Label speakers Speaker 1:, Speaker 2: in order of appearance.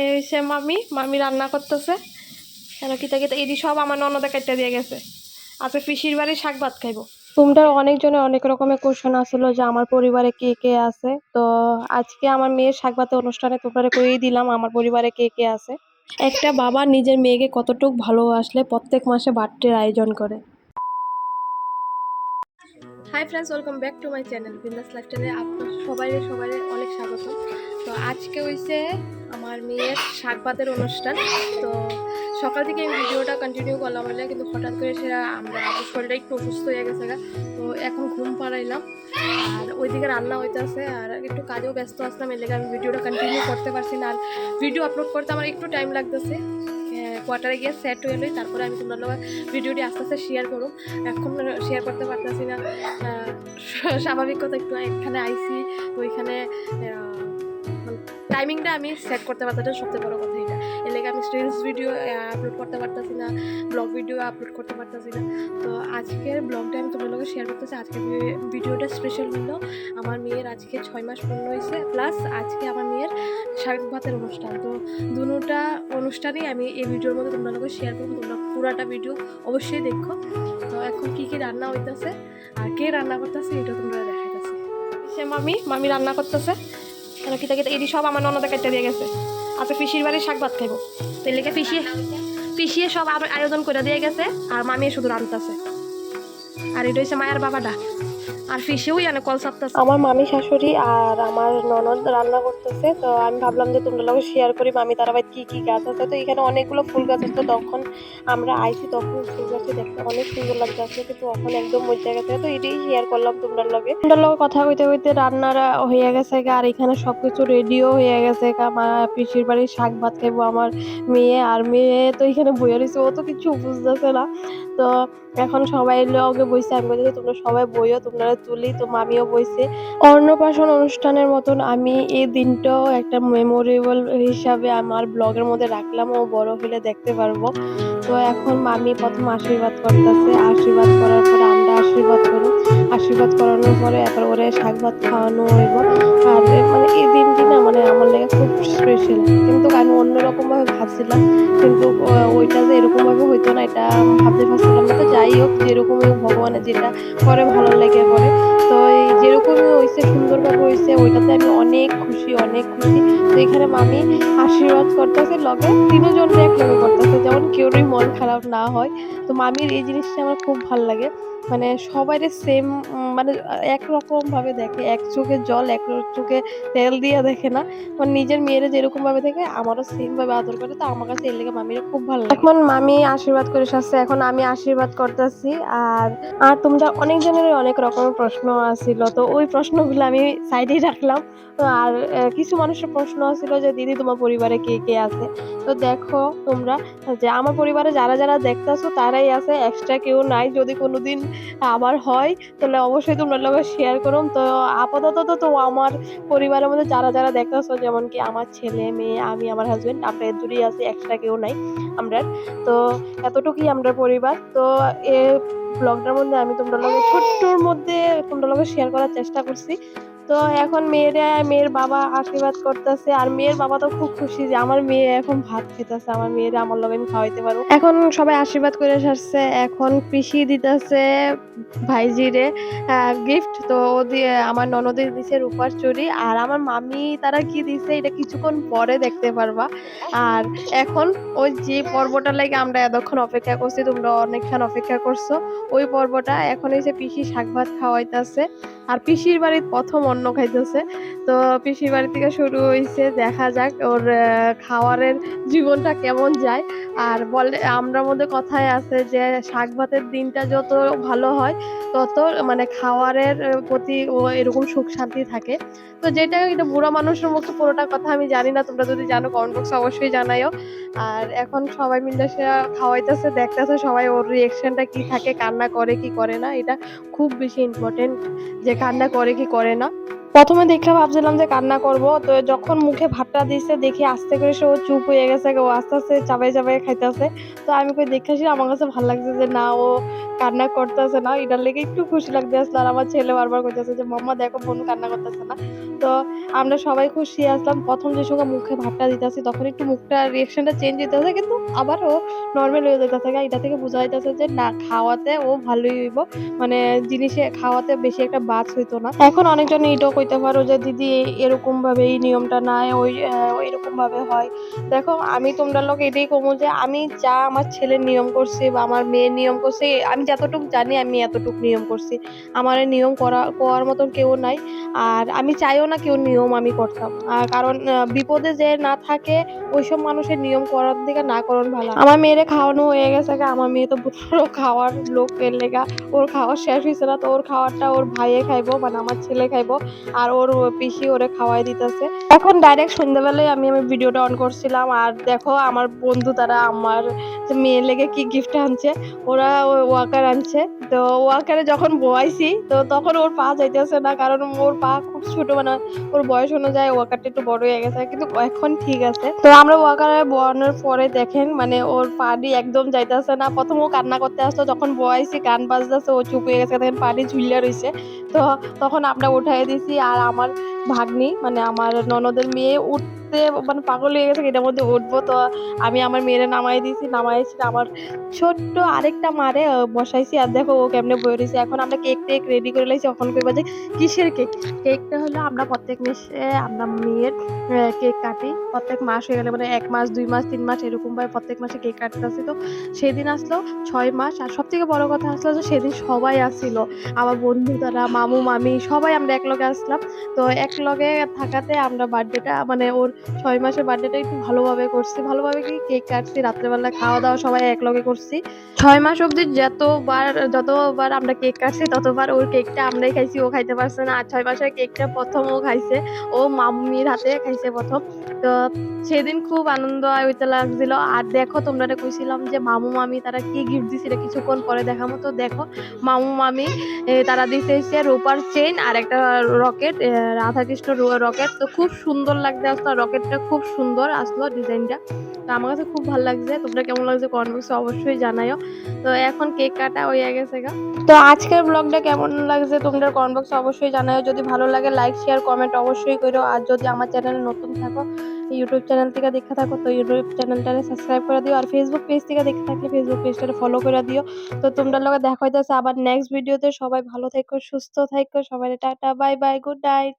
Speaker 1: এই হচ্ছে মামি মামি রান্না করতেছে। কেন কিতা কিতা এদি সব আমার ননদে কেটে দিয়ে গেছে। আজকে পিসির বাড়ি শাক ভাত খাইবো। তোমরা অনেকজনের অনেক রকমের কোশ্চেন আসলো যে আমার পরিবারে কে কে আছে। তো আজকে আমার মেয়ের শাক ভাতের অনুষ্ঠানে তোমরা করেই দিলাম আমার পরিবারে কে কে আছে। একটা বাবা নিজের মেয়েকে কতটুক ভালোবাসলে প্রত্যেক মাসে বার্থডের আয়োজন করে। Hi friends welcome back to my channel Bindass লাইফস্টাইলে আপনার সবাই সবাই অনেক স্বাগত। তো আজকে হইছে আমার মেয়ের শাক ভাতের অনুষ্ঠান। তো সকাল থেকে আমি ভিডিওটা কন্টিনিউ করলাম বলে, কিন্তু হঠাৎ করে সেটা আমরা শরীরটা একটু অসুস্থ হয়ে গেছে তো এখন ঘুম পাড়াইলাম। আর ওইদিকে রান্না হইতেছে, আর একটু কাজেও ব্যস্ত আসলাম, এর লেগে আমি ভিডিওটা কন্টিনিউ করতে পারছি না। আর ভিডিও আপলোড করতে আমার একটু টাইম লাগতেছে। কোয়ার্টারে গিয়ে সেট হয়ে লই, তারপরে আমি তোমার লোক ভিডিওটি আস্তে আস্তে শেয়ার করুম। এখন শেয়ার করতে পারতেছি না। স্বাভাবিক কথা একটু এখানে আইসি ওইখানে টাইমিংটা আমি সেট করতে পারতাম সবচেয়ে বড় কথা এটা। এর লেগে আমি রিলস ভিডিও আপলোড করতে পারতাছি না ব্লগ ভিডিও আপলোড করতে পারতাছি না। তো আজকের ব্লগটা আমি তোমার লোকের শেয়ার করতেছি। আজকের ভিডিওটা স্পেশাল হলো, আমার মেয়ের আজকে ছয় মাস পূর্ণ হয়েছে প্লাস আজকে আমার মেয়ের শাক ভাতের অনুষ্ঠান। তো দুটা অনুষ্ঠানই আমি এই ভিডিওর মধ্যে তোমরা লোকের শেয়ার করব। তোমরা পুরাটা ভিডিও অবশ্যই দেখো। তো এখন কি কি রান্না হইতেছে, আর কে রান্না করতেছে, এটা তোমরা দেখাইতেছে। সে মামি মামি রান্না করতেছে। কেন খিতা খিতা এদিকে সব আমার ননদা কেটে দিয়ে গেছে। তো পিসির বাড়ি শাক ভাত খাইবো। তেলেকে পিসিয়ে পিসিয়ে সব আয়োজন করে দিয়ে গেছে, আর মামি শুধু রান্তাছে। আর এটা হচ্ছে মায়ের বাবাটা। আর ফিসেও জানে কল সাপতাছে আমার মামি শাশুড়ি আর আমার ননদ রান্না করতেছে, তো আমি ভাবলাম যে তোমরা লোক শেয়ার করি। মামি তারা ভাই কি কি গাছ আছে? তো এখানে অনেকগুলো ফুল গাছ আছে তখন আমরা আইছি তখন ফুল গাছে দেখতে অনেক সুন্দর আসলে, কিন্তু এখন একদম মজা গেছে। তো এটাই শেয়ার করলাম তোমরা লগে। তোমরা লগে কথা কইতে কইতে রান্নারা হয়ে গেছে আর এখানে সবকিছু রেডিও হয়ে গেছে। আমার পিসির বাড়ির শাক ভাত খাইবো আমার মেয়ে, আর মেয়ে তো এখানে বইয়া রয়েছে ও তো কিছু বুঝতেছে না। তো এখন সবাই লগে বইছে, আমি বলছি তোমরা সবাই বইও, তোমরা তুলি, তো মামিও বইছে। অন্নপ্রাশন অনুষ্ঠানের মতন আমি এই দিনটাও একটা মেমোরেবল হিসাবে আমার ব্লগের মধ্যে রাখলাম ও বড় হলে দেখতে পারব। তো এখন মামি প্রথম আশীর্বাদ করতেছে। আশীর্বাদ করার পরে আশীর্বাদ করব আশীর্বাদ করানোর পরে এবার ওরে শাক ভাত খাওয়ানো হইব। আর মানে এই দিনটি না মানে আমার লেগে খুব স্পেশাল কিন্তু আমি অন্যরকম ভাবে ভাবছিলাম। কিন্তু ওইটা যে এরকম ভাবে হইতো না, এটা ভাবতে পারছিলাম না তো যাই হোক, যেরকম ভগবানের যেটা করে, ভালো লেগে করে। তো এই যেরকমই হয়েছে সুন্দরভাবে হয়েছে ওইটাতে আমি অনেক খুশি অনেক খুশি। তো এখানে মামি আশীর্বাদ করতেছে, লগে তিনজন এক লগে করতেছে। যেমন কেউরই মন খারাপ না হয়। তো মামির এই জিনিসটা আমার খুব ভালো লাগে। মানে সবাই সেম মানে একরকম ভাবে দেখে, এক চোখে জল, এক চোখে তেল দিয়ে দেখে না। মানে নিজের মেয়েরা যেরকম ভাবে দেখে, আমারও সেম ভাবে আদর করে। তো আমার কাছে এর লেগে মামির খুব ভালো লাগে। এখন মামি আশীর্বাদ করে আসছে এখন আমি আশীর্বাদ করতেছি। আর আর তোমরা অনেক জনের অনেক রকমের প্রশ্ন আসছিল তো ওই প্রশ্নগুলো আমি সাইডেই রাখলাম। আর কিছু মানুষের প্রশ্ন আসছিল যে, দিদি, তোমার পরিবারে কে কে আছে? তো দেখো তোমরা যে, আমার পরিবারে যারা যারা দেখতেছো, তারাই আছে এক্সট্রা কেউ নাই। যদি কোনোদিন আবার হয়, তাহলে অবশ্যই তোমরা লোক শেয়ার করো। তো আপাতত তো তো আমার পরিবারের মধ্যে যারা যারা দেখতেছো, যেমন কি আমার ছেলে, মেয়ে, আমি, আমার হাজব্যান্ড আমরা জুড়েই আছি এক্সট্রা কেউ নাই, আমরা। তো এতটুকুই আমরা পরিবার। তো এ ব্লগটার মধ্যে আমি তোমরা লোক ছোট্টর মধ্যে তোমরা লোক শেয়ার করার চেষ্টা করছি। তো এখন মেয়েরা, মেয়ের বাবা আশীর্বাদ করতেছে আর মেয়ের বাবা তো খুব খুশি যে আমার মেয়ে এখন ভাত খেতেছে, আমার মেয়েরা আমার লগে আমি খাওয়াইতে পারব। এখন সবাই আশীর্বাদ করে সারছে, এখন পিসি দিতেছে ভাইজিরে গিফট তো ও দিয়ে, আমার ননদের দিছে রূপার চুরি আর আমার মামি তারা কি দিছে এটা কিছুক্ষণ পরে দেখতে পারবা। আর এখন ওই যে পর্বটা লাগে আমরা এতক্ষণ অপেক্ষা করছি, তোমরা অনেকক্ষণ অপেক্ষা করছ, ওই পর্বটা এখন এসে পিসি শাক ভাত খাওয়াইতেছে। আর পিসির বাড়ির প্রথম অন্ন খাইতেছে। তো পিসির বাড়ি থেকে শুরু হয়েছে দেখা যাক ওর খাওয়ারের জীবনটা কেমন যায়। আর বলে, আমরা মধ্যে কথায় আছে যে, শাক ভাতের দিনটা যত ভালো হয়, তত মানে খাওয়ারের প্রতি ও এরকম সুখ শান্তি থাকে। তো যেটা এটা বুড়া মানুষের মুখে পুরোটা কথা আমি জানি না, তোমরা যদি জানো কমেন্ট বক্সে অবশ্যই জানাইও। আর এখন সবাই মিলে সে খাওয়াইতেছে, দেখতেছে সবাই ওর রিয়েকশনটা কি থাকে, কান্না করে কি করে না, এটা খুব বেশি ইম্পর্টেন্ট যে কান্না করে কি করে না। প্রথমে দেখে ভাবছিলাম যে কান্না করব। তো যখন মুখে ভাতটা দিছে, দেখি আস্তে করে সে ও চুপ হয়ে গেছে, ও আস্তে আস্তে চাবাই চাবাই খাইতেছে। তো আমি কই দেখেছি আমার কাছে ভালো লাগছে যে, না, ও কান্না করতেছে না। এটার লেগে একটু খুশি লাগতে আসলো আর আমার ছেলে বারবার কইতেছে যে, মাম্মা, দেখো, বোন কান্না করতেছে না। তো আমরা সবাই খুশি আসলাম। প্রথম যে সঙ্গে মুখে ভাতটা দিতেছি, তখন একটু মুখটা রিয়াকশনটা চেঞ্জ হইতেছে কিন্তু আবারও নর্মাল হয়ে যেতেছে এটা থেকে বোঝা যাইতেছে যে না, খাওয়াতে ও ভালোই হইব। মানে জিনিসে খাওয়াতে বেশি একটা বাজ হইতো না। এখন অনেকজন এটাও কইতে পারো যে, দিদি এরকম ভাবে এই নিয়মটা নাই, ওই এরকম ভাবে হয়। দেখো, আমি তোমরা লোক এটাই কমো যে, আমি যা আমার ছেলের নিয়ম করছি বা আমার মেয়ের নিয়ম করছি, আমি যতটুকু জানি আমি এতটুকু নিয়ম করছি। আমার নিয়ম করা করার মতন কেউ নাই। আর আমি চাইও না কেউ নিয়ম আমি করতাম। কারণ বিপদে যে না থাকে, ওইসব মানুষের নিয়ম করার দিকে না করন ভালো। আমার মেয়েরে খাওয়ানো হয়ে গেছে আমার মেয়ে তো পুরো খাওয়ার লোক এর লেগা। ওর খাওয়া শেষ হয়েছে না, তো ওর খাওয়ারটা ওর ভাইয়ে খাইবো মানে আমার ছেলে খাইবো, আর ওর পিসি ওরে খাওয়াই দিতেছে। এখন ডাইরেক্ট সন্ধ্যাবেলায় আমি আমি ভিডিওটা অন করছিলাম। আর দেখো, আমার বন্ধু তারা আমার যে মেয়ের লেগে কি গিফট আনছে, ওরা ওয়াকার আনছে। তো ওয়াকারে যখন বয়াইছি, তো তখন ওর পা যাইতেছে না, কারণ ওর পা খুব ছোট মানে ওর বয়স অনুযায়ী ওয়াকারটা একটু বড় হয়ে গেছে, কিন্তু এখন ঠিক আছে। তো আমরা ওয়াকারে বয়ানোর পরে দেখেন মানে ওর পানি একদম যাইতেছে না। প্রথম ও কান্না করতে আসতো, যখন বয়াইছি, গান বাজতেছে, ও চুপ হয়ে গেছে, দেখেন পানি ঝুলিয়া রয়েছে তো তখন আমরা উঠাই দিছি, আর আমার ভাগ্নি মানে আমার ননদের মেয়ে উঠতে মানে পাগল হয়ে গেছে, এটার মধ্যে উঠবো তো। আমি আমার মেয়েরে নামাই দিয়েছি নামাইছি আমার ছোট্ট আরেকটা মারে বসাইছি। আর দেখো ও কেমনে বয়ে রয়েছে। এখন আমরা কেক টেক রেডি করে লাইছি। এখন কইবা যে, কিসের কেক কেকটা হলো আমরা প্রত্যেক মাসে আমরা মেয়ের কেক কাটি। প্রত্যেক মাস হয়ে গেলে মানে এক মাস, দুই মাস, তিন মাস এরকম ভাবে প্রত্যেক মাসে কেক কাটতেছি তো। সেদিন আসলো ছয় মাস। আর সব থেকে বড় কথা আসলো যে, সেদিন সবাই আসছিল আমার বন্ধু তারা, মামু, মামি, সবাই আমরা এক লগে আসলাম। তো এক লগে থাকাতে আমরা বার্থডেটা মানে ওর ছয় মাসের বার্থডেটা একটু ভালোভাবে করছি। ভালোভাবে কি কেক কাটছি, রাত্রেবেলা খাওয়া দাওয়া সবাই একলগে করছি। ছয় মাস অবধি যতবার যতবার আমরা কেক কাটছি, ততবার ওর কেকটা আমরাই খাইছি, ও খাইতে পারছে না। আর ছয় মাসের কেকটা প্রথম ও খাইছে, ও মাম্মির হাতে খাইছে প্রথম। তো সেদিন খুব আনন্দ হইতে লাগছিল। আর দেখো, তোমরা কইছিলাম যে মামু মামি তারা কি গিফট দিছিল কিছুক্ষণ পরে দেখাবো তো দেখো, মামু মামি তারা দিতে এসে রূপার চেন আর একটা রকেট রাধাকৃষ্ণ রকেট তো খুব সুন্দর লাগছে আসলো রকেটটা খুব সুন্দর আসলো ডিজাইনটা। তো আমার কাছে খুব ভালো লাগছে। তোমরা কেমন লাগছে কমেন্ট বক্সে অবশ্যই জানাইও। তো এখন কেক কাটা হয়ে গেছে গা। তো আজকের ব্লগটা কেমন লাগছে তোমরা কমেন্ট বক্সে অবশ্যই জানাও যদি ভালো লাগে লাইক শেয়ার কমেন্ট অবশ্যই করো আর যদি আমার চ্যানেলে নতুন থাকো ইউটিউব চ্যানেল থেকে দেখে থাকো, তো ইউটিউব চ্যানেলটারে সাবস্ক্রাইব করে দিও। আর ফেসবুক পেজ থেকে দেখে থাকলে ফেসবুক পেজটারে ফলো করে দিও। তো তোমরা লগে দেখা হইতেছে আবার নেক্সট ভিডিওতে সবাই ভালো থেকো, সুস্থ থেকো। সবাই tata bye bye good night